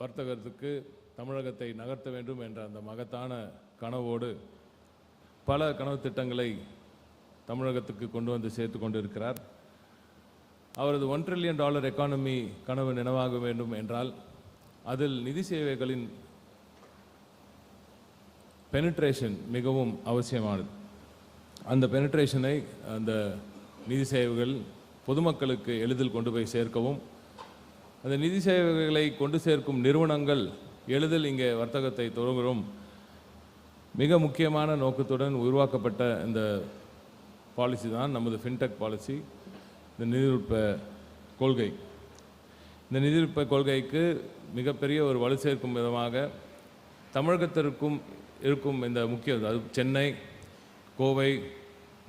வர்த்தகத்துக்கு தமிழகத்தை நகர்த்த வேண்டும் என்ற அந்த மகத்தான கனவோடு பல கனவு திட்டங்களை தமிழகத்துக்கு கொண்டு வந்து சேர்த்து கொண்டிருக்கிறார். அவரது ஒன் ட்ரில்லியன் டாலர் எக்கானமி கனவு நினைவாக வேண்டும் என்றால் அதில் நிதி சேவைகளின் பெனிட்ரேஷன் மிகவும் அவசியமானது. அந்த பெனிட்ரேஷனை அந்த நிதி சேவைகள் பொதுமக்களுக்கு எளிதில் கொண்டு போய் சேர்க்கவும் அந்த நிதி சேவைகளை கொண்டு சேர்க்கும் நிறுவனங்கள் எளிதில் இங்கே வர்த்தகத்தை தொடங்கும் மிக முக்கியமான நோக்கத்துடன் உருவாக்கப்பட்ட இந்த பாலிசி தான் நமது ஃபின்டெக் பாலிசி. இந்த நிதிநுட்ப கொள்கை. இந்த நிதிநுட்ப கொள்கைக்கு மிகப்பெரிய ஒரு வலு சேர்க்கும் விதமாக தமிழகத்திற்கும் இருக்கும் இந்த முக்கிய அது சென்னை கோவை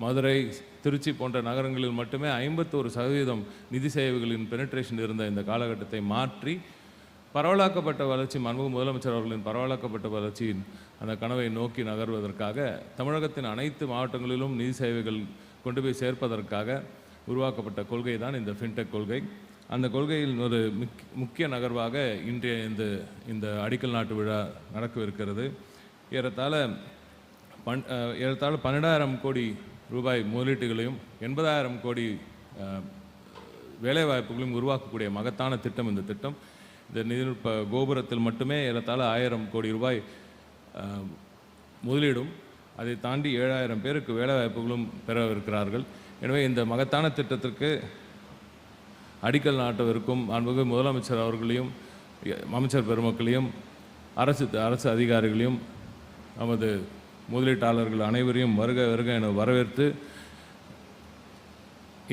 மதுரை திருச்சி போன்ற நகரங்களில் மட்டுமே ஐம்பத்தோரு சதவீதம் நிதி சேவைகளின் பெனட்ரேஷன் இருந்த இந்த காலகட்டத்தை மாற்றி பரவலாக்கப்பட்ட வளர்ச்சி மன்முக முதலமைச்சர் அவர்களின் பரவலாக்கப்பட்ட வளர்ச்சியின் அந்த கனவை நோக்கி நகர்வதற்காக தமிழகத்தின் அனைத்து மாவட்டங்களிலும் நிதி சேவைகள் கொண்டு போய் சேர்ப்பதற்காக உருவாக்கப்பட்ட கொள்கை தான் இந்த ஃபின்டெக் கொள்கை. அந்த கொள்கையில் ஒரு முக் முக்கிய நகர்வாக இன்றைய இந்த இந்த அடிக்கல் நாட்டு விழா நடக்கவிருக்கிறது. ஏறத்தாழ பன் ஏறத்தாழ பன்னெண்டாயிரம் கோடி ரூபாய் முதலீட்டுகளையும் எண்பதாயிரம் கோடி வேலைவாய்ப்புகளையும் உருவாக்கக்கூடிய மகத்தான திட்டம் இந்த திட்டம். இந்த நிதிநுட்ப கோபுரத்தில் மட்டுமே ஏறத்தாழ ஆயிரம் கோடி ரூபாய் முதலீடும். அதை தாண்டி ஏழாயிரம் பேருக்கு வேலைவாய்ப்புகளும் பெறவிருக்கிறார்கள். எனவே இந்த மகத்தான திட்டத்திற்கு அடிக்கல் நாட்டவிருக்கும் அன்பு முதலமைச்சர் அவர்களையும் அமைச்சர் பெருமக்களையும் அரசு அரசு அதிகாரிகளையும் நமது முதலீட்டாளர்கள் அனைவரையும் வருக வருக என வரவேற்று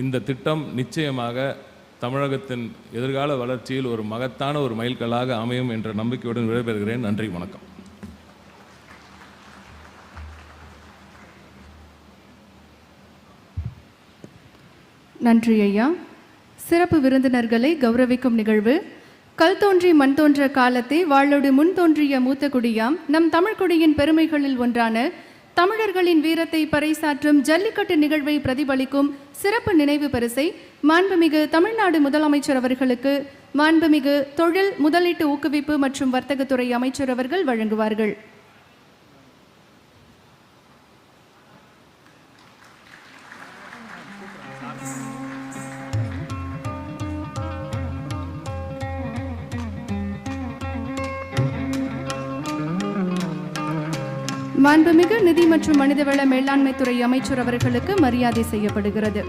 இந்த திட்டம் நிச்சயமாக தமிழகத்தின் எதிர்கால வளர்ச்சியில் ஒரு மகத்தான ஒரு மைல்கல்லாக அமையும் என்ற நம்பிக்கையுடன் விடைபெறுகிறேன். நன்றி வணக்கம். நன்றி ஐயா. சிறப்பு விருந்தினர்களை கௌரவிக்கும் நிகழ்வு கல் தோன்றி மண் தோன்ற காலத்தே வாழோடு முன் தோன்றிய மூத்த குடியாம் நம் தமிழ்குடியின் பெருமைகளில் ஒன்றான தமிழர்களின் வீரத்தை பறைசாற்றும் ஜல்லிக்கட்டு நிகழ்வை பிரதிபலிக்கும் சிறப்பு நினைவு பரிசை மாண்புமிகு தமிழ்நாடு முதலமைச்சர் அவர்களுக்கு மாண்புமிகு தொழில் முதலீட்டு ஊக்குவிப்பு மற்றும் வர்த்தகத்துறை அமைச்சர் அவர்கள் வழங்குவார்கள். மாண்புமிகு நிதி மற்றும் மனிதவள மேலாண்மைத்துறை அமைச்சர் அவர்களுக்கு மரியாதை செய்யப்படுகிறது.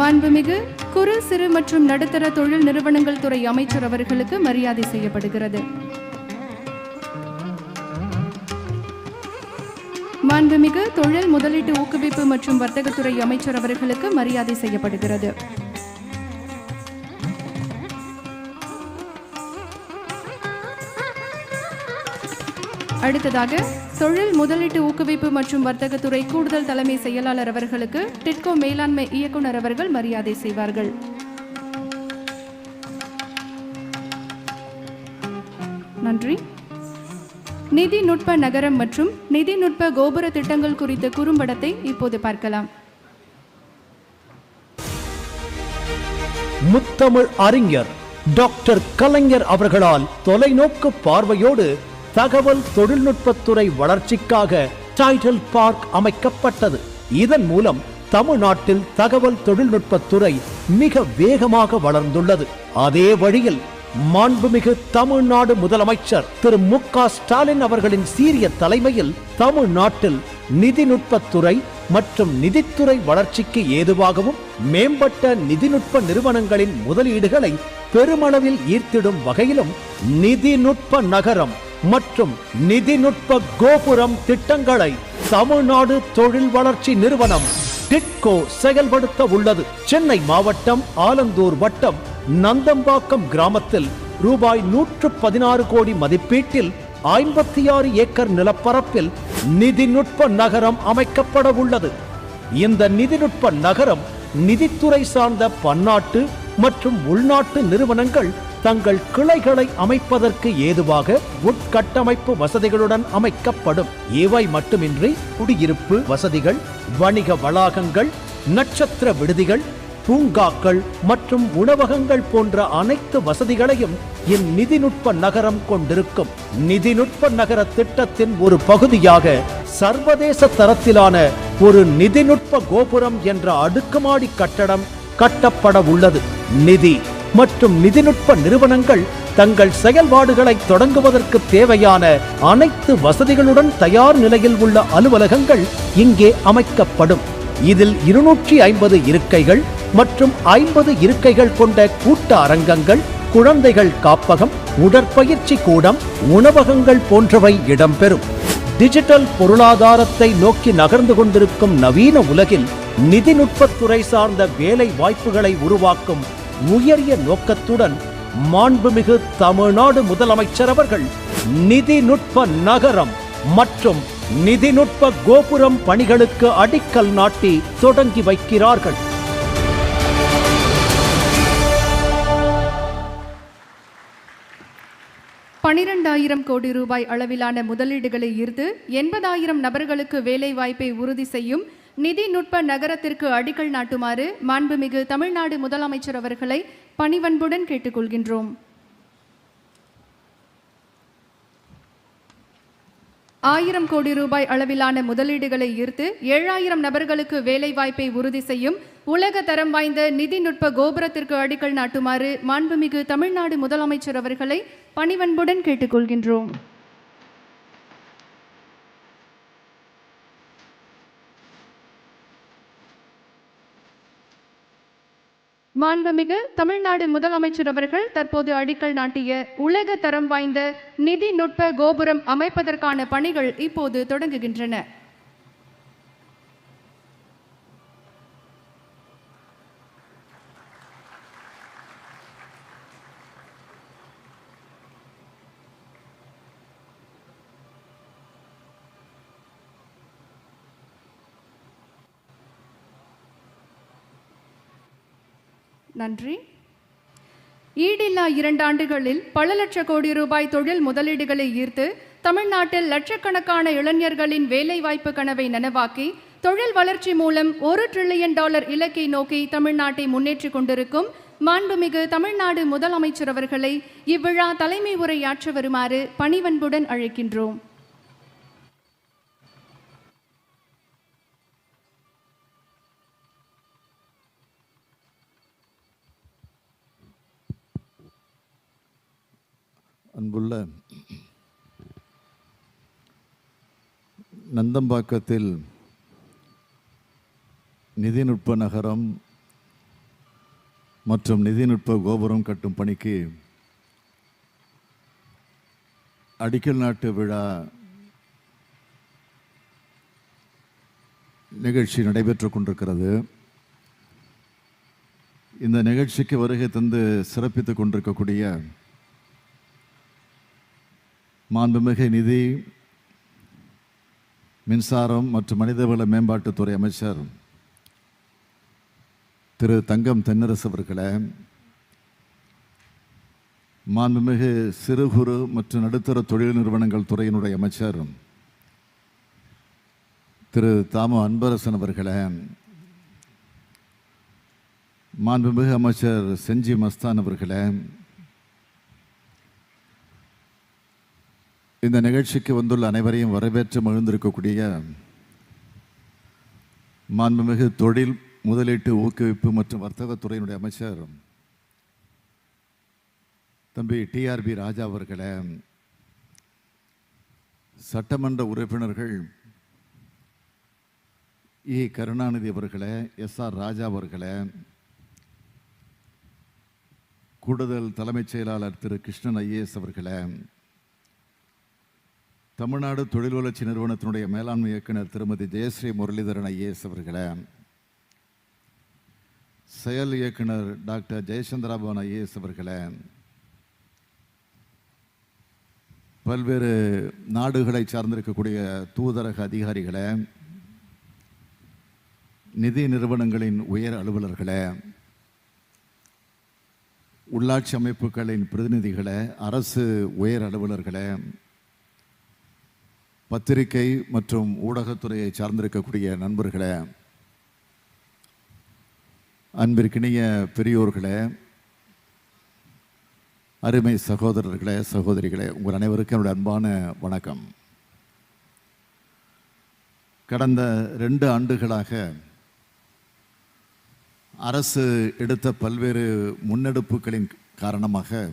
மாண்புமிகு குறு சிறு மற்றும் நடுத்தர தொழில் நிறுவனங்கள் துறை அமைச்சர் அவர்களுக்கு மரியாதை செய்யப்படுகிறது. மாண்புமிகு தொழில் முதலீட்டு ஊக்குவிப்பு மற்றும் வர்த்தகத்துறை அமைச்சர் அவர்களுக்கு மரியாதை செய்யப்படுகிறது. அடுத்ததாக தொழில் முதலீட்டு ஊக்குவிப்பு மற்றும் வர்த்தகத்துறை கூடுதல் தலைமை செயலாளர் அவர்களுக்கு டிட்கோ மேலாண்மை இயக்குநர் அவர்கள் மரியாதை செய்வார்கள். நன்றி. நிதி நுட்ப நகரம் மற்றும் நிதி நுட்ப கோபுர திட்டங்கள் குறித்த குறும்படத்தை இப்போது பார்க்கலாம். முத்தமிழ் அறிஞர் டாக்டர் கலைஞர் அவர்களால் தொலைநோக்கு பார்வையோடு தகவல் தொழில்நுட்பத்துறை வளர்ச்சிக்காக டைட்டில் பார்க் அமைக்கப்பட்டது. இதன் மூலம் தமிழ்நாட்டில் தகவல் தொழில்நுட்பத்துறை மிக வேகமாக வளர்ந்துள்ளது. அதே வழியில் மாண்புமிகு தமிழ்நாடு முதலமைச்சர் திரு மு க ஸ்டாலின் அவர்களின் சீரிய தலைமையில் தமிழ்நாட்டில் நிதிநுட்பத்துறை மற்றும் நிதித்துறை வளர்ச்சிக்கு ஏதுவாகவும் மேம்பட்ட நிதிநுட்ப நிறுவனங்களின் முதலீடுகளை பெருமளவில் ஈர்த்திடும் வகையிலும் நிதிநுட்ப நகரம் மற்றும் நிதிநுட்ப கோபுரம் திட்டங்களை தமிழ்நாடு தொழில் வளர்ச்சி நிறுவனம் டிட்கோ செயல்படுத்த உள்ளது. சென்னை மாவட்டம் ஆலந்தூர் வட்டம் நந்தம்பாக்கம் கிராமத்தில் ரூபாய் நூற்று பதினாறு கோடி மதிப்பீட்டில் ஐம்பத்தி ஆறு ஏக்கர் நிலப்பரப்பில் நிதிநுட்ப நகரம் அமைக்கப்பட உள்ளது. இந்த நிதிநுட்ப நகரம் நிதித்துறை சார்ந்த பன்னாட்டு மற்றும் உள்நாட்டு நிறுவனங்கள் தங்கள் கிளைகளை அமைப்பதற்கு ஏதுவாக உட்கட்டமைப்பு வசதிகளுடன் அமைக்கப்படும். இவை மட்டுமின்றி குடியிருப்பு வசதிகள் வணிக வளாகங்கள் நட்சத்திர விடுதிகள் பூங்காக்கள் மற்றும் உணவகங்கள் போன்ற அனைத்து வசதிகளையும் இந்நிதிநுட்ப நகரம் கொண்டிருக்கும். நிதிநுட்ப நகர திட்டத்தின் ஒரு பகுதியாக சர்வதேச தரத்திலான ஒரு நிதிநுட்ப கோபுரம் என்ற அடுக்குமாடி கட்டடம் கட்டப்பட உள்ளது. நிதி மற்றும் நிதிநுட்ப நிறுவனங்கள் தங்கள் செயல்பாடுகளை தொடங்குவதற்கு தேவையான அனைத்து வசதிகளுடன் தயார் நிலையில் உள்ள அலுவலகங்கள் இங்கே அமைக்கப்படும். இதில் இருநூற்றி ஐம்பது இருக்கைகள் மற்றும் ஐம்பது இருக்கைகள் கொண்ட கூட்ட அரங்கங்கள் குழந்தைகள் காப்பகம் உடற்பயிற்சி கூடம் உணவகங்கள் போன்றவை இடம்பெறும். டிஜிட்டல் பொருளாதாரத்தை நோக்கி நகர்ந்து கொண்டிருக்கும் நவீன உலகில் நிதிநுட்பத்துறை சார்ந்த வேலை வாய்ப்புகளை உருவாக்கும் உயரிய நோக்கத்துடன் மாண்புமிகு தமிழ்நாடு முதலமைச்சர் அவர்கள் நிதிநுட்ப நகரம் மற்றும் நிதிநுட்ப கோபுரம் பணிகளுக்கு அடிக்கல் நாட்டி தொடங்கி வைக்கிறார்கள். பனிரெண்டாயிரம் கோடி ரூபாய் அளவிலான முதலீடுகளை ஈர்த்து எண்பதாயிரம் நபர்களுக்கு வேலை வாய்ப்பை உறுதி செய்யும் நிதிநுட்ப நகரத்திற்கு அடிக்கல் நாட்டுமாறு மாண்புமிகு தமிழ்நாடு முதலமைச்சர் அவர்களை பணிவன்புடன் கேட்டுக்கொள்கின்றோம். ஆயிரம் கோடி ரூபாய் அளவிலான முதலீடுகளை ஈர்த்து ஏழாயிரம் நபர்களுக்கு வேலை வாய்ப்பை உறுதி செய்யும் உலக தரம் வாய்ந்த நிதிநுட்ப கோபுரத்திற்கு அடிக்கல் நாட்டுமாறு மாண்புமிகு தமிழ்நாடு முதலமைச்சர் அவர்களை பணிவன்புடன் கேட்டுக்கொள்கின்றோம். மாண்புமிகு தமிழ்நாடு முதலமைச்சர் அவர்கள் தற்போது அடிக்கல் நாட்டிய உலக தரம் வாய்ந்த நிதிநுட்ப கோபுரம் அமைப்பதற்கான பணிகள் இப்போது தொடங்குகின்றன. நன்றி. ஈடில்லா இரண்டு ஆண்டுகளில் பல லட்ச கோடி ரூபாய் தொழில் முதலீடுகளை ஈர்த்து தமிழ்நாட்டில் லட்சக்கணக்கான இளைஞர்களின் வேலைவாய்ப்பு கனவை நனவாக்கி தொழில் வளர்ச்சி மூலம் ஒரு டிரில்லியன் டாலர் இலக்கை நோக்கி தமிழ்நாட்டை முன்னேற்றிக் கொண்டிருக்கும் மாண்புமிகு தமிழ்நாடு முதலமைச்சர் அவர்களை இவ்விழா தலைமை உரையாற்ற வருமாறு பணிவன்புடன் அழைக்கின்றோம். அன்புள்ள நந்தம்பாக்கத்தில் நிதிநுட்ப நகரம் மற்றும் நிதிநுட்ப கோபுரம் கட்டும் பணிக்கு அடிக்கல் நாட்டு விழா நிகழ்ச்சி நடைபெற்றுக் கொண்டிருக்கிறது. இந்த நிகழ்ச்சிக்கு வருகை தந்து சிறப்பித்துக் கொண்டிருக்கக்கூடிய மாண்புமிகு நிதி மின்சாரம் மற்றும் மனிதவள மேம்பாட்டுத்துறை அமைச்சர் திரு தங்கம் தென்னரசு அவர்களே மாண்புமிகு சிறு குறு மற்றும் நடுத்தர தொழில் நிறுவனங்கள் துறையினுடைய அமைச்சர் திரு தாமு அன்பரசன் அவர்களே மாண்புமிகு அமைச்சர் செஞ்சி மஸ்தான் அவர்களே இந்த நிகழ்ச்சிக்கு வந்துள்ள அனைவரையும் வரவேற்று மகிழ்ந்திருக்கக்கூடிய மாண்புமிகு தொழில் முதலீட்டு ஊக்குவிப்பு மற்றும் வர்த்தகத்துறையினுடைய அமைச்சர் தம்பி டிஆர்பி ராஜா அவர்களே சட்டமன்ற உறுப்பினர்கள் இ. கருணாநிதி அவர்களே எஸ் ஆர் ராஜா அவர்களே கூடுதல் தலைமைச் செயலாளர் திரு. கிருஷ்ணன் ஐஏஎஸ் அவர்களே தமிழ்நாடு தொழில் வளர்ச்சி நிறுவனத்தினுடைய மேலாண்மை இயக்குனர் திருமதி ஜெயஸ்ரீ முரளிதரன் ஐஏஎஸ் அவர்களே செயல் இயக்குனர் டாக்டர் ஜெயசந்திராபவன் ஐஏஎஸ் அவர்களே பல்வேறு நாடுகளை சார்ந்திருக்கக்கூடிய தூதரக அதிகாரிகளே நிதி நிறுவனங்களின் உயர் அலுவலர்களே உள்ளாட்சி அமைப்புகளின் பிரதிநிதிகளை அரசு உயர் அலுவலர்களை பத்திரிகை மற்றும் ஊடகத்துறையை சார்ந்திருக்கக்கூடிய நண்பர்களே அன்பிற்கினிய பெரியோர்களே அருமை சகோதரர்களே சகோதரிகளே உங்கள் அனைவருக்கும் என்னுடைய அன்பான வணக்கம். கடந்த ரெண்டு ஆண்டுகளாக அரசு எடுத்த பல்வேறு முன்னெடுப்புகளின் காரணமாக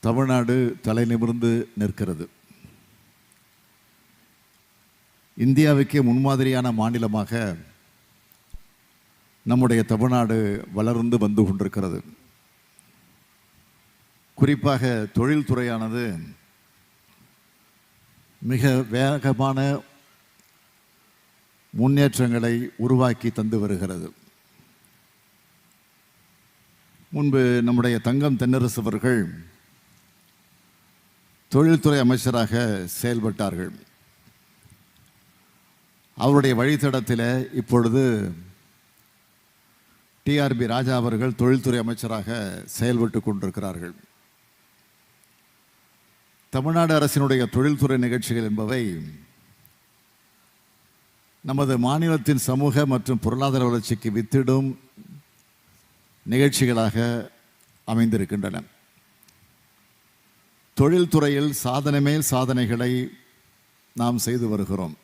தமிழ்நாடு தலைநிமிர்ந்து நிற்கிறது. இந்தியாவுக்கே முன்மாதிரியான மாநிலமாக நம்முடைய தமிழ்நாடு வளர்ந்து வந்து கொண்டிருக்கிறது. குறிப்பாக தொழில்துறையானது மிக வேகமான முன்னேற்றங்களை உருவாக்கி தந்து வருகிறது. முன்பு நம்முடைய தங்கம் தென்னரசு அவர்கள் தொழில்துறை அமைச்சராக செயல்பட்டார்கள். அவருடைய வழித்தடத்தில் இப்பொழுது டிஆர்பி ராஜா அவர்கள் தொழில்துறை அமைச்சராக செயல்பட்டு கொண்டிருக்கிறார்கள். தமிழ்நாடு அரசினுடைய தொழில்துறை நிகழ்ச்சிகள் என்பவை நமது மாநிலத்தின் சமூக மற்றும் பொருளாதார வளர்ச்சிக்கு வித்திடும் நிகழ்ச்சிகளாக அமைந்திருக்கின்றன. தொழில்துறையில் சாதனை மேல் சாதனைகளை நாம் செய்து வருகிறோம்.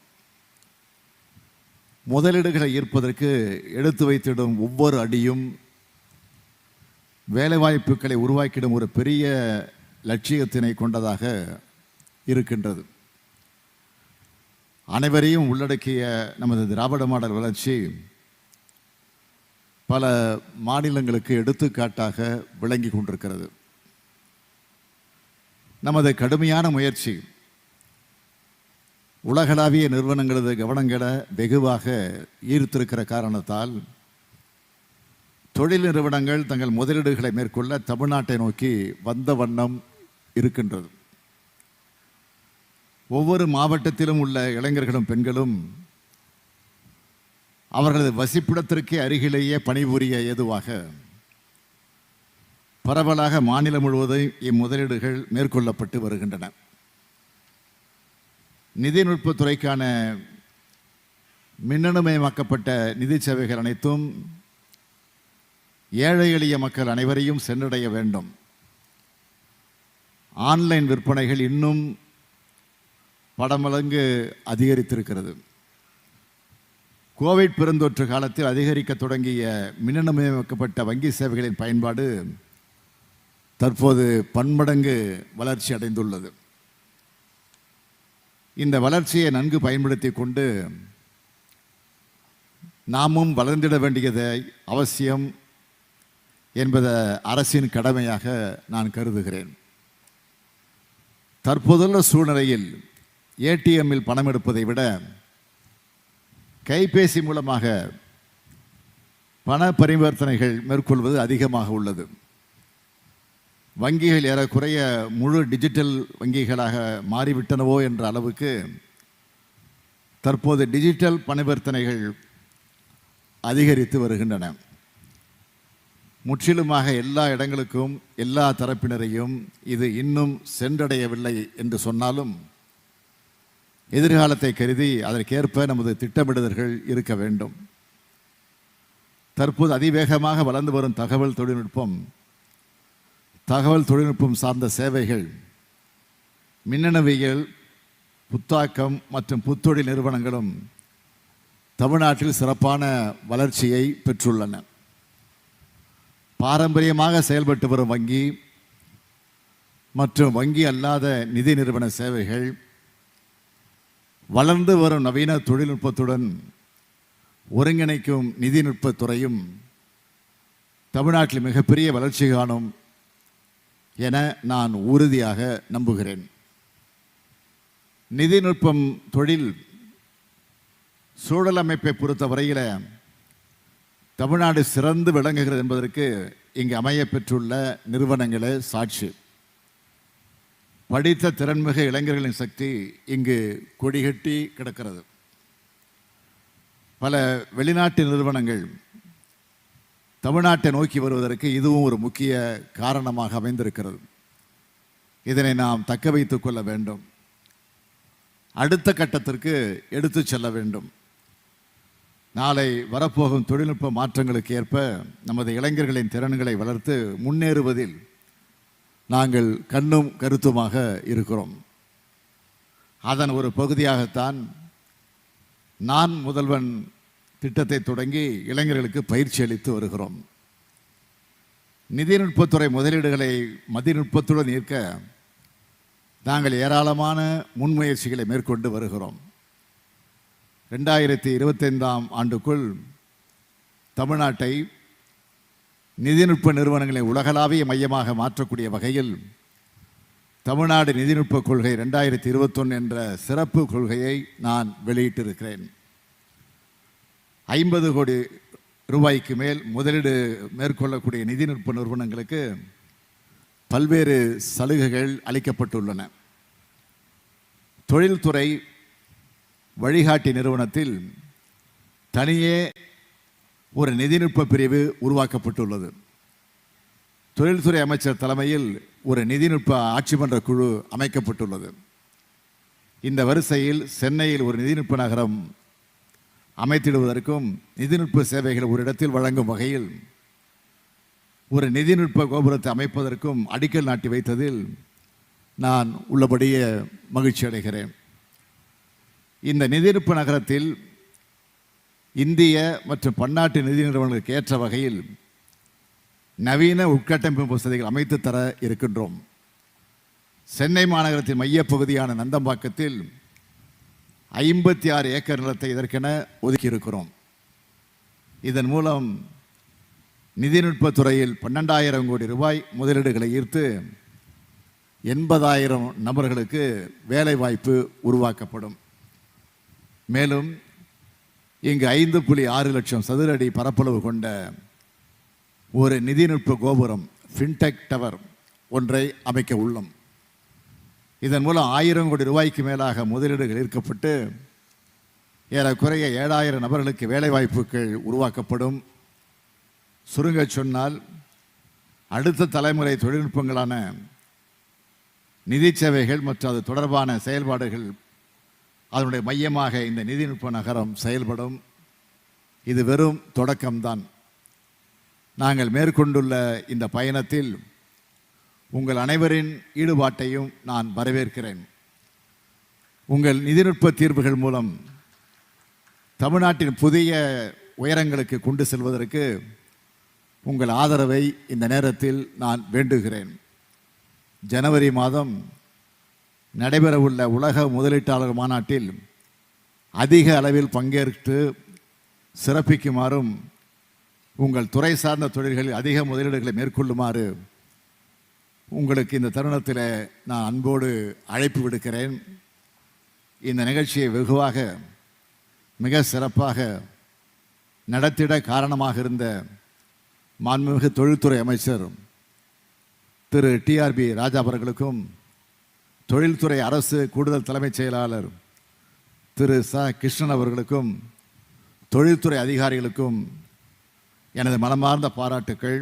முதலீடுகளை ஈர்ப்பதற்கு எடுத்து வைத்திடும் ஒவ்வொரு அடியும் வேலைவாய்ப்புகளை உருவாக்கிடும் ஒரு பெரிய லட்சியத்தினை கொண்டதாக இருக்கின்றது. அனைவரையும் உள்ளடக்கிய நமது திராவிட மாடல் வளர்ச்சி பல மாநிலங்களுக்கு எடுத்துக்காட்டாக விளங்கி கொண்டிருக்கிறது. நமது கடுமையான முயற்சி உலகளாவிய நிறுவனங்களது கவனங்களை வெகுவாக ஈர்த்திருக்கிற காரணத்தால் தொழில் நிறுவனங்கள் தங்கள் முதலீடுகளை மேற்கொள்ள தமிழ்நாட்டை நோக்கி வந்த வண்ணம் இருக்கின்றது. ஒவ்வொரு மாவட்டத்திலும் உள்ள இளைஞர்களும் பெண்களும் அவர்களது வசிப்பிடத்திற்கே அருகிலேயே பணிபுரிய ஏதுவாக பரவலாக மாநிலம் முழுவதும் இம்முதலீடுகள் மேற்கொள்ளப்பட்டு வருகின்றன. நிதிநுட்பத்துறைக்கான மின்னணுமயமாக்கப்பட்ட நிதி சேவைகள் அனைத்தும் ஏழை எளிய மக்கள் அனைவரையும் சென்றடைய வேண்டும். ஆன்லைன் விற்பனைகள் இன்னும் படமடங்கு அதிகரித்திருக்கிறது. கோவிட் பெருந்தொற்று காலத்தில் அதிகரிக்க தொடங்கிய மின்னணுமயமாக்கப்பட்ட வங்கி சேவைகளின் பயன்பாடு தற்போது பன்மடங்கு வளர்ச்சி அடைந்துள்ளது. இந்த வளர்ச்சியை நன்கு பயன்படுத்தி கொண்டு நாமும் வளர்ந்திட வேண்டியது அவசியம் என்பதை அரசின் கடமையாக நான் கருதுகிறேன். தற்போதுள்ள சூழ்நிலையில் ஏடிஎம்மில் பணம் எடுப்பதை விட கைபேசி மூலமாக பண பரிவர்த்தனைகள் மேற்கொள்வது அதிகமாக உள்ளது. வங்கிகள் ஏறக்குறைய முழு டிஜிட்டல் வங்கிகளாக மாறிவிட்டனவோ என்ற அளவுக்கு தற்போது டிஜிட்டல் பரிவர்த்தனைகள் அதிகரித்து வருகின்றன. முற்றிலுமாக எல்லா இடங்களுக்கும் எல்லா தரப்பினரையும் இது இன்னும் சென்றடையவில்லை என்று சொன்னாலும் எதிர்காலத்தை கருதி அதற்கேற்ப நமது திட்டமிடுதல்கள் இருக்க வேண்டும். தற்போது அதிவேகமாக வளர்ந்து வரும் தகவல் தொழில்நுட்பம் தகவல் தொழில்நுட்பம் சார்ந்த சேவைகள் மின்னணுவியல் புத்தாக்கம் மற்றும் புத்தொழில் நிறுவனங்களும் தமிழ்நாட்டில் சிறப்பான வளர்ச்சியை பெற்றுள்ளன. பாரம்பரியமாக செயல்பட்டு வரும் வங்கி மற்றும் வங்கி அல்லாத நிதி நிறுவன சேவைகள் வளர்ந்து வரும் நவீன தொழில்நுட்பத்துடன் ஒருங்கிணைக்கும் நிதிநுட்பத் துறையும் தமிழ்நாட்டில் மிகப்பெரிய வளர்ச்சி காணும் என நான் உறுதியாக நம்புகிறேன். நிதிநுட்பம் தொழில் சூழலமைப்பை பொறுத்த வரையில் தமிழ்நாடு சிறந்து விளங்குகிறது என்பதற்கு இங்கு அமைய பெற்றுள்ள நிறுவனங்களே சாட்சி. படித்த திறன்மிகு இளைஞர்களின் சக்தி இங்கு கொடிகட்டி கிடக்கிறது. பல வெளிநாட்டு நிறுவனங்கள் தமிழ்நாட்டை நோக்கி வருவதற்கு இதுவும் ஒரு முக்கிய காரணமாக அமைந்திருக்கிறது. இதனை நாம் தக்க வைத்து கொள்ள வேண்டும். அடுத்த கட்டத்திற்கு எடுத்து செல்ல வேண்டும். நாளை வரப்போகும் தொழில்நுட்ப மாற்றங்களுக்கு ஏற்ப நமது இளைஞர்களின் திறன்களை வளர்த்து முன்னேறுவதில் நாங்கள் கண்ணும் கருத்துமாக இருக்கிறோம். அதன் ஒரு பகுதியாகத்தான் நான் முதல்வன் திட்டத்தை தொடங்கி இளைஞர்களுக்கு பயிற்சி அளித்து வருகிறோம். நிதிநுட்பத்துறை முதலீடுகளை மதிநுட்பத்துடன் ஈர்க்க நாங்கள் ஏராளமான முன்முயற்சிகளை மேற்கொண்டு வருகிறோம். ரெண்டாயிரத்தி இருபத்தைந்தாம் ஆண்டுக்குள் தமிழ்நாட்டை நிதிநுட்ப நிறுவனங்களை உலகளாவிய மையமாக மாற்றக்கூடிய வகையில் தமிழ்நாடு நிதிநுட்ப கொள்கை ரெண்டாயிரத்தி இருபத்தொன்று என்ற சிறப்பு கொள்கையை நான் வெளியிட்டிருக்கிறேன். ஐம்பது கோடி ரூபாய்க்கு மேல் முதலீடு மேற்கொள்ளக்கூடிய நிதிநுட்ப நிறுவனங்களுக்கு பல்வேறு சலுகைகள் அளிக்கப்பட்டுள்ளன. தொழில்துறை வழிகாட்டி நிறுவனத்தில் தனியே ஒரு நிதிநுட்ப பிரிவு உருவாக்கப்பட்டுள்ளது. தொழில்துறை அமைச்சர் தலைமையில் ஒரு நிதிநுட்ப ஆட்சிமன்ற குழு அமைக்கப்பட்டுள்ளது. இந்த வரிசையில் சென்னையில் ஒரு நிதிநுட்ப நகரம் அமைத்திடுவதற்கும் நிதிநுட்ப சேவைகளை ஒரு இடத்தில் வழங்கும் வகையில் ஒரு நிதிநுட்ப கோபுரத்தை அமைப்பதற்கும் அடிக்கல் நாட்டி வைத்ததில் நான் உள்ளபடியே மகிழ்ச்சி அடைகிறேன். இந்த நிதிநுட்ப நகரத்தில் இந்திய மற்றும் பன்னாட்டு நிதி நிறுவனங்களுக்கு ஏற்ற வகையில் நவீன உட்கட்டமைப்பு வசதிகள் அமைத்து தர இருக்கின்றோம். சென்னை மாநகரத்தின் மையப்பகுதியான நந்தம்பாக்கத்தில் ஐம்பத்தி ஆறு ஏக்கர் நிலத்தை இதற்கென ஒதுக்கியிருக்கிறோம். இதன் மூலம் நிதிநுட்பத் துறையில் பன்னெண்டாயிரம் கோடி ரூபாய் முதலீடுகளை ஈர்த்து எண்பதாயிரம் நபர்களுக்கு வேலைவாய்ப்பு உருவாக்கப்படும். மேலும் இங்கு ஐந்து புள்ளி ஆறு லட்சம் சதுர அடி பரப்பளவு கொண்ட ஒரு நிதிநுட்ப கோபுரம் ஃபின்டெக் டவர் ஒன்றை அமைக்க உள்ளோம். இதன் மூலம் ஆயிரம் கோடி ரூபாய்க்கு மேலாக முதலீடுகள் ஈர்க்கப்பட்டு ஏறக்குறைய ஏழாயிரம் நபர்களுக்கு வேலைவாய்ப்புகள் உருவாக்கப்படும். சுருங்கச் சொன்னால் அடுத்த தலைமுறை தொழில்நுட்பங்களான நிதி சேவைகள் மற்றும் அது தொடர்பான செயல்பாடுகள் அதனுடைய மையமாக இந்த நிதிநுட்ப நகரம் செயல்படும். இது வெறும் தொடக்கம்தான். நாங்கள் மேற்கொண்டுள்ள இந்த பயணத்தில் உங்கள் அனைவரின் ஈடுபாட்டையும் நான் வரவேற்கிறேன். உங்கள் நிதிநுட்ப தீர்வுகள் மூலம் தமிழ்நாட்டின் புதிய உயரங்களுக்கு கொண்டு செல்வதற்கு உங்கள் ஆதரவை இந்த நேரத்தில் நான் வேண்டுகிறேன். ஜனவரி மாதம் நடைபெறவுள்ள உலக முதலீட்டாளர் மாநாட்டில் அதிக அளவில் பங்கேற்று சிறப்பிக்குமாறும் உங்கள் துறை சார்ந்த தொழில்களில் அதிக முதலீடுகளை மேற்கொள்ளுமாறு உங்களுக்கு இந்த தருணத்தில் நான் அன்போடு அழைப்பு விடுக்கிறேன். இந்த நிகழ்ச்சியை வெகுவாக மிக சிறப்பாக நடத்திட காரணமாக இருந்த மாண்புமிகு தொழில்துறை அமைச்சர் திரு டிஆர்பி ராஜா அவர்களுக்கும் தொழில்துறை அரசு கூடுதல் தலைமைச் செயலாளர் திரு ச. கிருஷ்ணன் அவர்களுக்கும் தொழில்துறை அதிகாரிகளுக்கும் எனது மனமார்ந்த பாராட்டுக்கள்.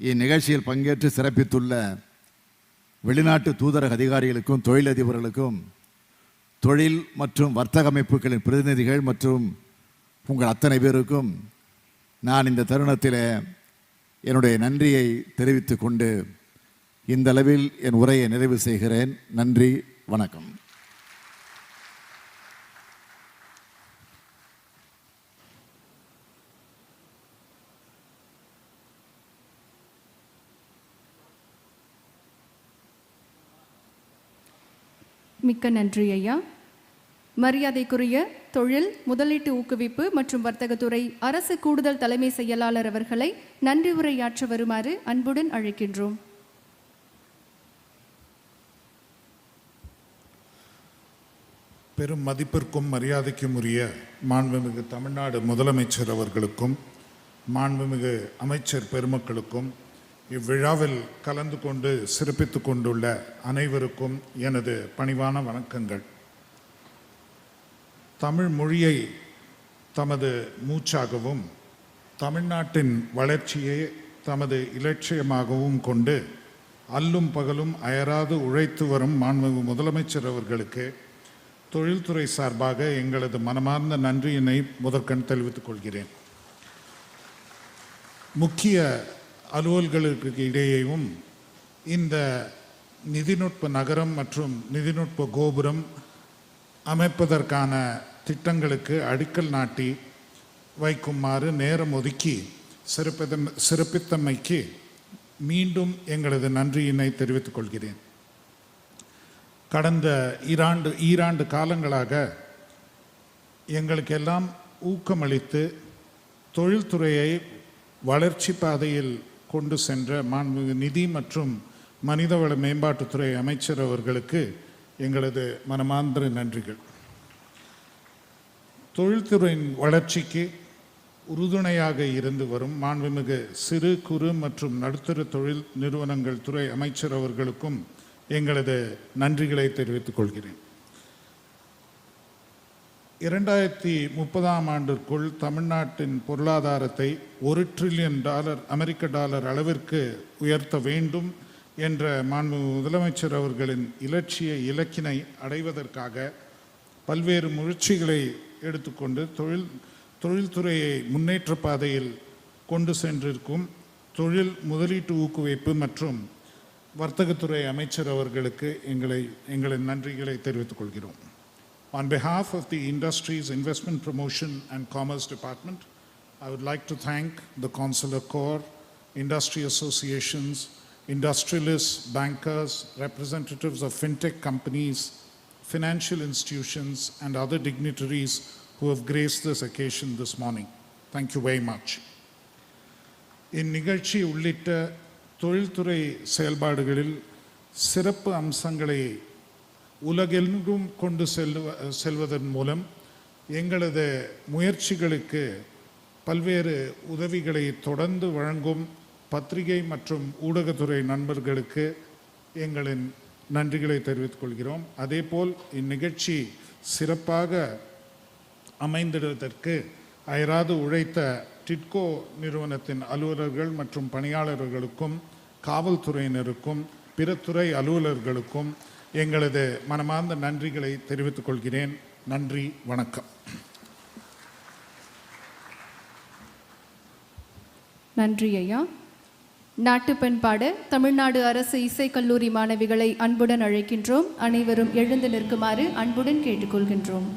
இந்நிகழ்ச்சியில் பங்கேற்று சிறப்பித்துள்ள வெளிநாட்டு தூதரக அதிகாரிகளுக்கும் தொழிலதிபர்களுக்கும் தொழில் மற்றும் வர்த்தக அமைப்புகளின் பிரதிநிதிகள் மற்றும் உங்கள் அத்தனை பேருக்கும் நான் இந்த தருணத்தில் என்னுடைய நன்றியை தெரிவித்து கொண்டு இந்த அளவில் என் உரையை நிறைவு செய்கிறேன். நன்றி வணக்கம். மிக்க நன்றி ஐயா. மரியாதைக்குரிய தொழில் முதலீட்டு ஊக்குவிப்பு மற்றும் வர்த்தகத்துறை அரசு கூடுதல் தலைமை செயலாளர் அவர்களை நன்றி உரையாற்ற வருமாறு அன்புடன் அழைக்கின்றோம். பெரும் மதிப்பிற்கும் மரியாதைக்கும் உரிய மாண்புமிகு தமிழ்நாடு முதலமைச்சர் அவர்களுக்கும் மாண்புமிகு அமைச்சர் பெருமக்களுக்கும் இவ்விழாவில் கலந்து கொண்டு சிறப்பித்து கொண்டுள்ள அனைவருக்கும் எனது பணிவான வணக்கங்கள். தமிழ் மொழியை தமது மூச்சாகவும் தமிழ்நாட்டின் வளர்ச்சியை தமது இலட்சியமாகவும் கொண்டு அல்லும் பகலும் அயராது உழைத்து வரும் மாண்பு முதலமைச்சர் அவர்களுக்கு தொழில்துறை சார்பாக எங்களது மனமார்ந்த நன்றியினை முதற்கண் தெரிவித்துக் கொள்கிறேன். முக்கிய அலுவல்களுக்கு இடையேயும் இந்த நிதிநுட்ப நகரம் மற்றும் நிதிநுட்ப கோபுரம் அமைப்பதற்கான திட்டங்களுக்கு அடிக்கல் நாட்டி வைக்குமாறு நேரம் ஒதுக்கி சிறப்பித்த சிறப்பித்தமைக்கு மீண்டும் எங்களது நன்றியினை தெரிவித்துக் கொள்கிறேன். கடந்த ஈராண்டு ஈராண்டு காலங்களாக எங்களுக்கெல்லாம் ஊக்கமளித்து தொழில்துறையை வளர்ச்சி பாதையில் கொண்டு சென்ற மாண்புமிகு நிதி மற்றும் மனிதவள மேம்பாட்டுத்துறை அமைச்சர் அவர்களுக்கு எங்களது மனமார்ந்த நன்றிகள். தொழில்துறையின் வளர்ச்சிக்கு உறுதுணையாக இருந்து வரும் மாண்புமிகு சிறு குறு மற்றும் நடுத்தர தொழில் நிறுவனங்கள் துறை அமைச்சர் அவர்களுக்கும் எங்களது நன்றிகளை தெரிவித்துக் கொள்கிறேன். இரண்டாயிரத்தி முப்பதாம் ஆண்டிற்குள் தமிழ்நாட்டின் பொருளாதாரத்தை ஒரு ட்ரில்லியன் டாலர் அமெரிக்க டாலர் அளவிற்கு உயர்த்த வேண்டும் என்ற மாண்பு முதலமைச்சர் அவர்களின் இலட்சிய இலக்கினை அடைவதற்காக பல்வேறு முயற்சிகளை எடுத்துக்கொண்டு தொழில் தொழில்துறையை முன்னேற்ற பாதையில் கொண்டு சென்றிருக்கும் தொழில் முதலீட்டு ஊக்குவிப்பு மற்றும் வர்த்தகத்துறை அமைச்சர் அவர்களுக்கு எங்களை எங்களின் நன்றிகளை தெரிவித்துக் கொள்கிறோம். On behalf of the Industries Investment Promotion and Commerce Department, I would like to thank the Consular Corps, industry associations, industrialists, bankers, representatives of fintech companies, financial institutions, and other dignitaries who have graced this occasion this morning. Thank you very much. இந்நிகழ்ச்சி உள்ளிட்ட தொழில்துறை செயல்பாடுகளில் சிறப்பு அம்சங்களை உலகெங்கும் கொண்டு செல்வ செல்வதன் மூலம் எங்களது முயற்சிகளுக்கு பல்வேறு உதவிகளை தொடர்ந்து வழங்கும் பத்திரிகை மற்றும் ஊடகத்துறை நண்பர்களுக்கு எங்களின் நன்றிகளை தெரிவித்துக் கொள்கிறோம். அதேபோல் இந்நிகழ்ச்சி சிறப்பாக அமைந்திடுவதற்கு அயராது உழைத்த டிட்கோ நிறுவனத்தின் அலுவலர்கள் மற்றும் பணியாளர்களுக்கும் காவல்துறையினருக்கும் பிற துறை அலுவலர்களுக்கும் எங்களது மனமார்ந்த நன்றிகளை தெரிவித்துக் கொள்கிறேன் நன்றி வணக்கம் நன்றி ஐயா நாட்டுப்பண் பாட தமிழ்நாடு அரசு இசைக்கல்லூரி மாணவிகளை அன்புடன் அழைக்கின்றோம் அனைவரும் எழுந்து நிற்குமாறு அன்புடன் கேட்டுக்கொள்கின்றோம்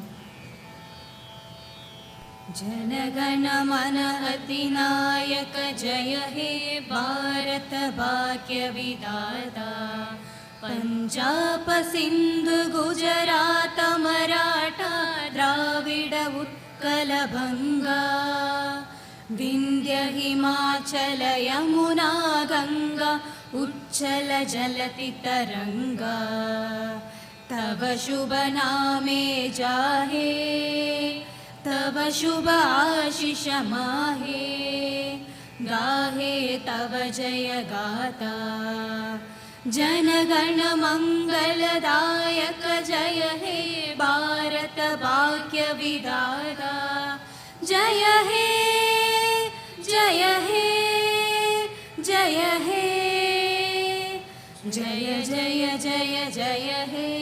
जनगणमन अधिनायक जय हे भारत भाग्यविदाता पञ्जाब सिन्धु गुजरात मराठा द्राविड उत्कल बङ्गा विन्ध्य हिमाचल यमुना गङ्गा उच्चल जलति तरङ्गा तव शुभ नामे जाहे तव शुभ आशिष माहे गाहे तव जय गाता जनगणमङ्गलदायक जय हे भारत भारतवाक्यविदार जय हे जय हे जय हे। जय जय जय जय हे।